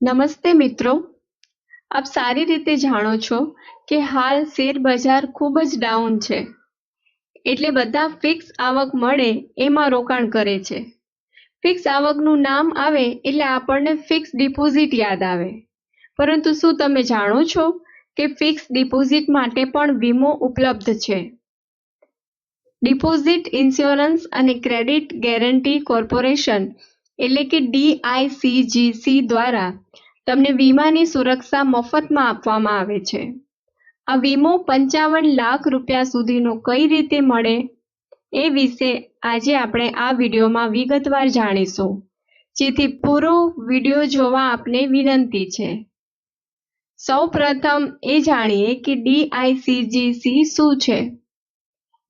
નમસ્તે મિત્રો. આપ સારી રીતે જાણો છો કે હાલ શેર બજાર ખૂબ જ ડાઉન છે. એટલે બધા ફિક્સ આવક મળે એમાં રોકાણ કરે છે. ફિક્સ આવકનું નામ આવે એટલે આપણને ફિક્સ ડિપોઝિટ યાદ આવે. પરંતુ શું તમે જાણો છો કે ફિક્સ ડિપોઝિટ માટે પણ વીમો ઉપલબ્ધ છે? ડિપોઝિટ ઇન્સ્યોરન્સ અને ક્રેડિટ ગેરંટી કોર્પોરેશન એટલે કે ડીઆઈસીજીસી દ્વારા તમને વીમાની સુરક્ષા મફતમાં આપવામાં આવે છે. આ વીમો પંચાવન લાખ રૂપિયા સુધીનો કઈ રીતે મળે એ વિશે આજે આપણે આ વિડીયોમાં વિગતવાર જાણીશું. જેથી પૂરો વીડિયો જોવા આપને વિનંતી છે. સૌ પ્રથમ એ જાણીએ કે ડીઆઈસીજીસી શું છે?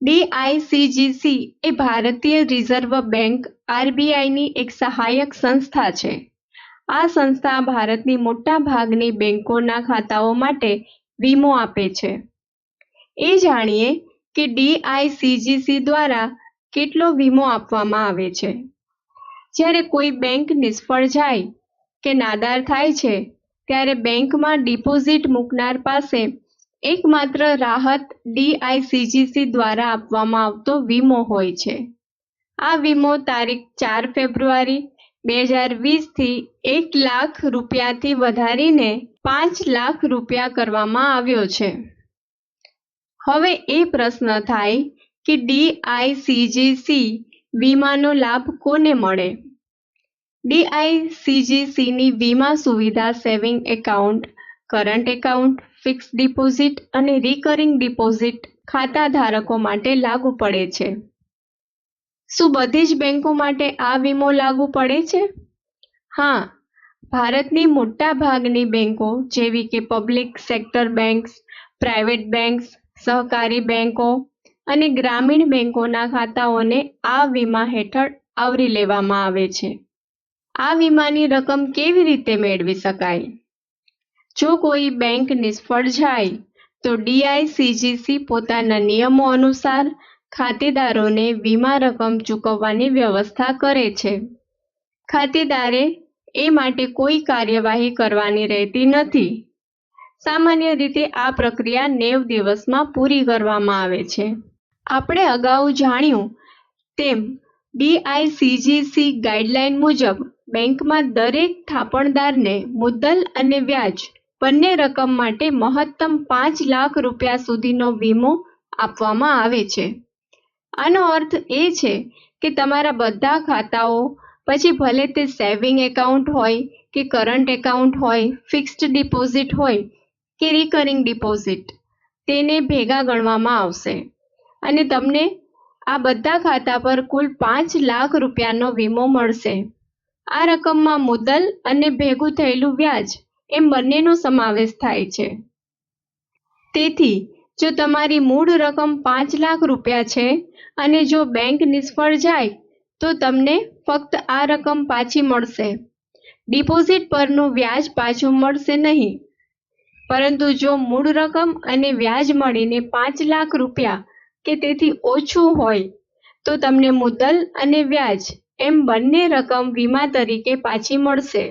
ડીઆઈસીજીસી એ ભારતીય રિઝર્વ બેંક આરબીઆઈની એક સહાયક સંસ્થા છે. આ સંસ્થા ભારતની મોટા ભાગની બેંકોના ખાતાઓ માટે વીમો આપે છે. એ જાણીએ કે ડીઆઈસીજીસી દ્વારા કેટલો વીમો આપવામાં આવે છે. જ્યારે કોઈ બેંક નિષ્ફળ જાય કે નાદાર થાય છે, ત્યારે બેંકમાં ડિપોઝિટ મૂકનાર પાસે એકમાત્ર રાહત ડીઆઈસીજીસી દ્વારા આપવામાં આવતો વીમો હોય છે. આ વીમો તારીખ ચાર ફેબ્રુઆરી બે હજાર વીસથી એક લાખ રૂપિયાથી વધારીને પાંચ લાખ રૂપિયા કરવામાં આવ્યો છે. હવે એ પ્રશ્ન થાય કે ડીઆઈસીજીસી વીમાનો લાભ કોને મળે? ડીઆઈસીજીસીની વીમા સુવિધા saving account, current account, fix deposit અને રિકરિંગ ડિપોઝિટ ખાતા ધારકો માટે લાગુ પડે છે. શું બધી જ બેંકો માટે આ વીમો લાગુ પડે છે? હા, ભારતની મોટા ભાગની બેંકો જેવી કે public sector banks, private banks, સહકારી બેંકો અને ગ્રામીણ બેંકોના ખાતાઓને આ વીમા હેઠળ આવરી લેવામાં આવે છે. આ વીમાની રકમ કેવી રીતે મેળવી શકાય? જો કોઈ બેંક નિષ્ફળ જાય, તો ડીઆઈસીજીસી પોતાના નિયમો અનુસાર ખાતેદારોને વીમા રકમ ચૂકવવાની વ્યવસ્થા કરે છે. ખાતેદારે એ માટે કોઈ કાર્યવાહી કરવાની રહેતી નથી. સામાન્ય રીતે આ પ્રક્રિયા નેવ દિવસમાં પૂરી કરવામાં આવે છે. આપણે અગાઉ જાણ્યું તેમ ડીઆઈસીજીસી ગાઈડલાઈન મુજબ બેંકમાં દરેક થાપણદારને મુદ્દલ અને વ્યાજ બંને રકમ માટે મહત્તમ પાંચ લાખ રૂપિયા સુધીનો વીમો આપવામાં આવે છે. આનો અર્થ એ છે કે તમારા બધા ખાતાઓ, પછી ભલે તે સેવિંગ એકાઉન્ટ હોય કે કરંટ એકાઉન્ટ હોય, ફિક્સ્ડ ડિપોઝિટ હોય કે રિકરિંગ ડિપોઝિટ, તેને ભેગા ગણવામાં આવશે. અને તમને આ બધા ખાતા પર કુલ પાંચ લાખ રૂપિયાનો વીમો મળશે. આ રકમમાં મુદ્દલ અને ભેગું થયેલું વ્યાજ એમ બંનેનો સમાવેશ થાય છે. તેથી જો તમારી મૂળ રકમ પાંચ લાખ રૂપિયા છે અને જો બેંક નિષ્ફળ જાય, તો તમને ફક્ત આ રકમ પાછી મળશે. ડિપોઝિટ પરનું વ્યાજ પાછું મળશે નહીં. પરંતુ જો મૂળ રકમ અને વ્યાજ મળીને પાંચ લાખ રૂપિયા કે તેથી ઓછું હોય, તો તમને મુદ્દલ અને વ્યાજ એમ બંને રકમ વીમા તરીકે પાછી મળશે.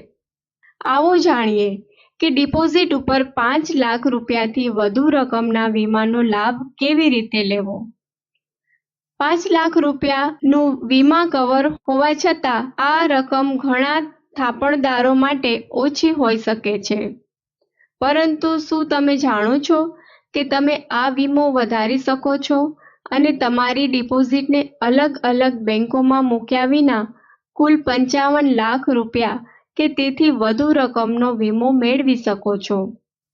આવો જાણીએ કે ડિપોઝિટ ઉપર પાંચ લાખ રૂપિયાથી વધુ રકમના વીમાનો લાભ કેવી રીતે લેવો? પાંચ લાખ રૂપિયાનું વીમા કવર હોવા છતાં આ રકમ ઘણા થાપણદારો માટે ઓછી હોઈ શકે છે. પરંતુ શું તમે જાણો છો કે તમે આ વીમો વધારી શકો છો અને તમારી ડિપોઝિટને અલગ અલગ બેંકોમાં મૂક્યા વિના કુલ પંચાવન લાખ રૂપિયા કે તેથી વધુ રકમનો વીમો મેળવી શકો છો.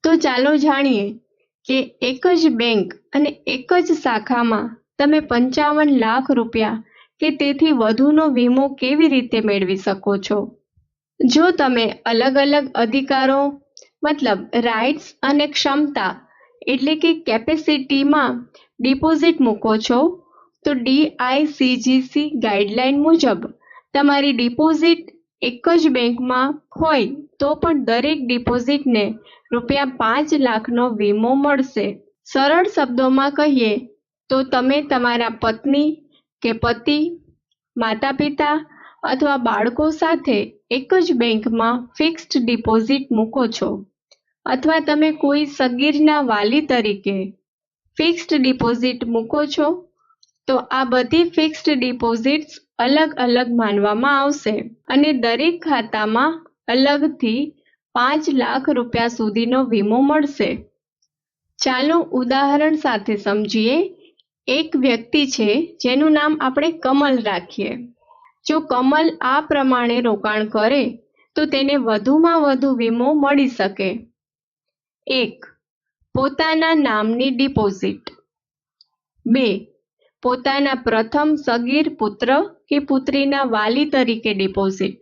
તો ચાલો જાણીએ કે એક જ બેંક અને એક જ શાખામાં તમે પંચાવન લાખ રૂપિયા કે તેથી વધુનો વીમો કેવી રીતે મેળવી શકો છો? જો તમે અલગ અલગ અધિકારો, મતલબ રાઇટ્સ અને ક્ષમતા, એટલે કે કેપેસિટીમાં ડિપોઝિટ મૂકો છો, તો ડીઆઈસીજીસી ગાઈડલાઇન મુજબ તમારી ડિપોઝિટ એક જ બેંકમાં હોય તો પણ દરેક ડિપોઝિટને રૂપિયા પાંચ લાખનો વીમો મળશે. સરળ શબ્દોમાં કહીએ તો તમે તમારા પત્ની કે પતિ માતા પિતા અથવા બાળકો સાથે એક જ બેંકમાં ફિક્સ્ડ ડિપોઝિટ મૂકો છો. અથવા તમે કોઈ સગીરના વાલી તરીકે ફિક્સ્ડ ડિપોઝિટ મૂકો છો, તો આ બધી ફિક્સ્ડ ડિપોઝિટ્સ અલગ અલગ માનવામાં આવશે અને દરેક ખાતામાં અલગથી પાંચ લાખ રૂપિયા સુધીનો વીમો મળશે. ચાલો ઉદાહરણ સાથે સમજીએ. એક વ્યક્તિ છે, જેનું નામ આપણે કમલ રાખીએ. જો કમલ આ પ્રમાણે રોકાણ કરે, તો તેને વધુમાં વધુ વીમો મળી શકે. એક, પોતાના નામની ડિપોઝિટ. બે, પોતાના પ્રથમ સગીર પુત્ર કે પુત્રીના વાલી તરીકે ડિપોઝિટ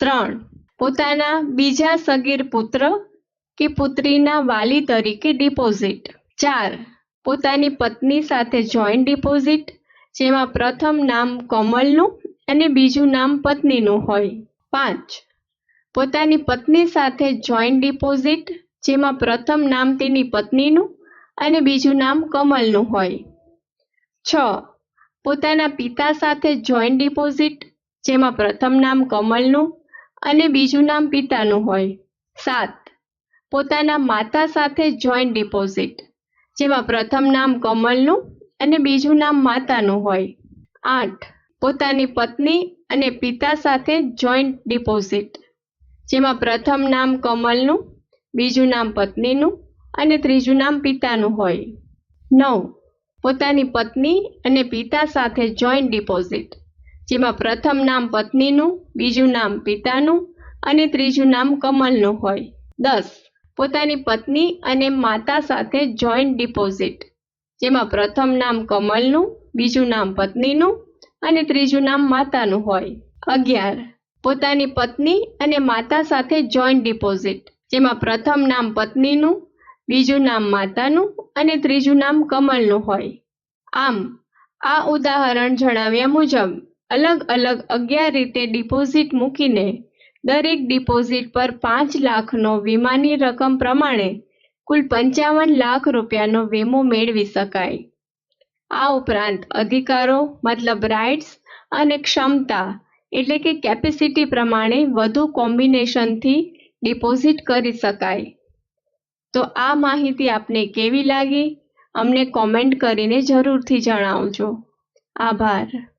ત્રણ, પોતાના બીજા સગીર પુત્ર કે પુત્રીના વાલી તરીકે ડિપોઝિટ ચાર, પોતાની પત્ની સાથે જોઈન્ટ ડિપોઝિટ જેમાં પ્રથમ નામ કોમલનું અને બીજું નામ પત્નીનું હોય. પાંચ, પોતાની પત્ની સાથે જોઈન્ટ ડિપોઝિટ જેમાં પ્રથમ નામ તેની પત્નીનું અને બીજું નામ કમલનું હોય. છ પોતાના પિતા સાથે જોઈન્ટ ડિપોઝિટ જેમાં પ્રથમ નામ કમલનું અને બીજું નામ પિતાનું હોય. સાત, પોતાના માતા સાથે જોઈન્ટ ડિપોઝિટ જેમાં પ્રથમ નામ કમલનું અને બીજું નામ માતાનું હોય. આઠ, પોતાની પત્ની અને પિતા સાથે જોઈન્ટ ડિપોઝિટ જેમાં પ્રથમ નામ કમલનું, બીજું નામ પત્નીનું અને ત્રીજું નામ પિતાનું હોય. નવ પોતાની પત્ની અને પિતા સાથે જોઈન્ટ ડિપોઝિટ જેમાં પ્રથમ નામ પત્નીનું, બીજું નામ પિતાનું અને ત્રીજું નામ કમલનું હોય. દસ, પોતાની પત્ની અને માતા સાથે જોઈન્ટ ડિપોઝિટ જેમાં પ્રથમ નામ કમલનું, બીજું નામ પત્નીનું અને ત્રીજું નામ માતાનું હોય. અગિયાર, પોતાની પત્ની અને માતા સાથે જોઈન્ટ ડિપોઝિટ જેમાં પ્રથમ નામ પત્નીનું બીજું નામ માતાનું અને ત્રીજું નામ કમલનું હોય. આમ, આ ઉદાહરણ જણાવ્યા મુજબ, અલગ અલગ અગિયાર રીતે ડિપોઝિટ મૂકીને, દરેક ડિપોઝિટ પર પાંચ લાખનો વીમાની રકમ પ્રમાણે કુલ પંચાવન લાખ રૂપિયાનો વીમો મેળવી શકાય. આ ઉપરાંત અધિકારો, મતલબ રાઇટ્સ અને ક્ષમતા, એટલે કે કેપેસિટી પ્રમાણે વધુ કોમ્બિનેશનથી ડિપોઝિટ કરી શકાય. તો આ માહિતી આપને કેવી લાગી? અમને કોમેન્ટ કરીને જરૂરથી જણાવજો. આભાર.